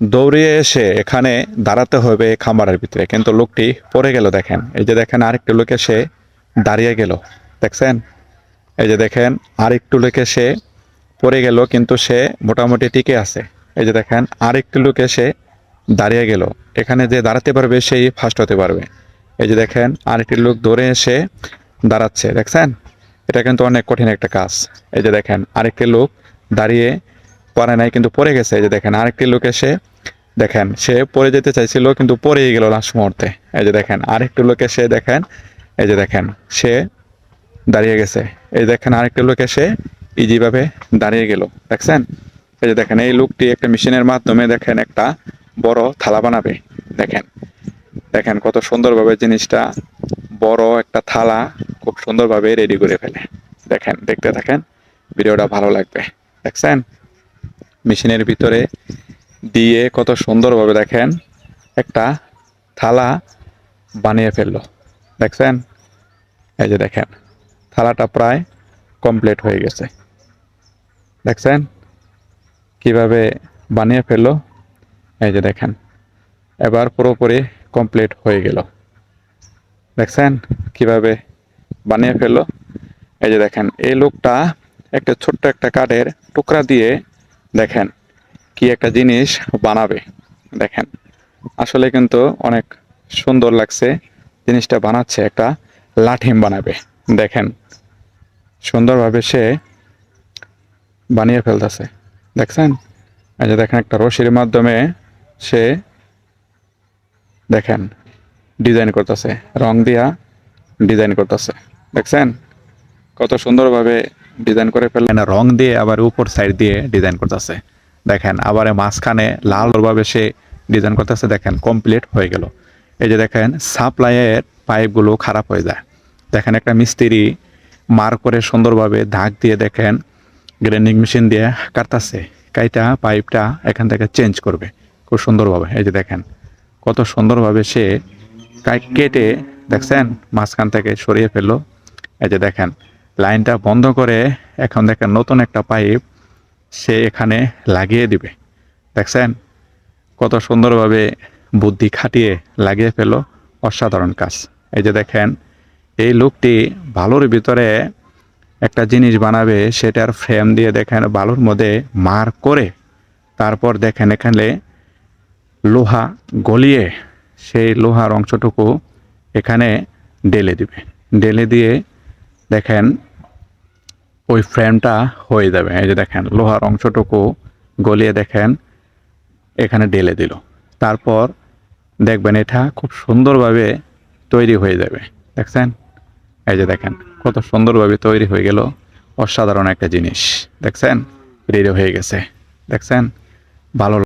দৌড়িয়ে এসে এখানে দাঁড়াতে হবে খামারের ভিতরে। কিন্তু লোকটি পড়ে গেল, দেখেন। এই যে দেখেন, আরেকটি লোক এসে দাঁড়িয়ে গেল, দেখছেন? এই যে দেখেন, আরেকটু লোক এসে পড়ে গেল, কিন্তু সে মোটামুটি টিকে আছে। এই যে দেখেন, আরেকটি লোক এসে দাঁড়িয়ে গেল। এখানে যে দাঁড়াতে পারবে, সেই ফার্স্ট হতে পারবে। এই যে দেখেন, আরেকটি লোক দৌড়ে এসে দাঁড়াচ্ছে, দেখছেন? এটা কিন্তু অনেক কঠিন একটা কাজ। এই যে দেখেন, আরেকটি লোক দাঁড়িয়ে পড়ে নাই, কিন্তু পড়ে গেছে। এই যে দেখেন, আরেকটি লোক এসে দেখেন, সে পরে যেতে চাইছিল, কিন্তু পড়েই গেল লাস্ট মুহূর্তে। এই যে দেখেন, আরেকটি লোক সে দেখেন, এই যে দেখেন, সে দাঁড়িয়ে গেছে। এই দেখেন, আরেকটা লোক এসে ইজিভাবে দাঁড়িয়ে গেল। দেখছেন? এই যে দেখেন, এই লোকটি একটা মেশিনের মাধ্যমে দেখেন, একটা বড় থালা বানাবে। দেখেন দেখেন কত সুন্দরভাবে জিনিসটা বড় একটা থালা খুব সুন্দরভাবে রেডি করে ফেলে। দেখেন, দেখতে থাকেন, ভিডিওটা ভালো লাগবে। দেখছেন? মেশিনের ভিতরে দিয়ে কত সুন্দরভাবে দেখেন, একটা থালা বানিয়ে ফেলল। দেখছেন? এই যে দেখেন, থালাটা প্রায় কমপ্লিট হয়ে গেছে। দেখছেন? কীভাবে বানিয়ে ফেলল? এই যে দেখেন, এবার পুরোপুরি কমপ্লিট হয়ে গেল। দেখছেন? কীভাবে বানিয়ে ফেলল? এই যে দেখেন, এই লোকটা একটা ছোট্ট একটা কাঠের টুকরা দিয়ে দেখেন কি একটা জিনিস বানাবে। দেখেন, আসলে কিন্তু অনেক সুন্দর লাগছে জিনিসটা বানাচ্ছে, একটা লাঠিম বানাবে। দেখেন, সুন্দরভাবে সে বানিয়ে ফেলতেছে। দেখছেন? এই যে দেখেন, একটা রশির মাধ্যমে সে দেখেন ডিজাইন করতেছে। রং দিয়া ডিজাইন করতেছে। দেখছেন? কত সুন্দরভাবে ডিজাইন করে ফেললেন। রং দিয়ে আবার উপর সাইড দিয়ে ডিজাইন করতেছে। দেখেন, আবার মাঝখানে লালভাবে সে ডিজাইন করতেছে, দেখেন কমপ্লিট হয়ে গেল। এই যে দেখেন সাপ্লাইয়ের পাইপগুলো খারাপ হয়ে যায়। দেখেন, একটা মিস্ত্রি মার করে সুন্দরভাবে ধাক দিয়ে দেখেন গ্রাইন্ডিং মেশিন দিয়ে কাটতেছে। কাইটা পাইপটা এখান থেকে চেঞ্জ করবে খুব সুন্দরভাবে। এই যে দেখেন, কত সুন্দরভাবে সে কেটে, দেখছেন, মাঝখান থেকে সরিয়ে ফেলল। এই যে দেখেন লাইনটা বন্ধ করে এখন দেখেন নতুন একটা পাইপ সে এখানে লাগিয়ে দিবে। দেখছেন? কত সুন্দরভাবে বুদ্ধি খাটিয়ে লাগিয়ে ফেলো অসাধারণ কাজ। এই যে দেখেন, এই লোকটি ভালোর ভিতরে একটা জিনিস বানাবে, সেটার ফ্রেম দিয়ে দেখেন বালুর মধ্যে মার করে, তারপর দেখেন এখানে লোহা গলিয়ে সেই লোহার অংশটুকু এখানে ডেলে দিবে। ডেলে দিয়ে দেখেন ওই ফ্রেমটা হয়ে যাবে। এই যে দেখেন, লোহার অংশটুকু গলিয়ে দেখেন, এখানে ডেলে দিল। তারপর দেখবেন এটা খুব সুন্দরভাবে তৈরি হয়ে যাবে। দেখছেন? এই যে দেখেন, কত সুন্দরভাবে তৈরি হয়ে গেল। অসাধারণ একটা জিনিস। দেখছেন? রেডি হয়ে গেছে। দেখছেন? ভালো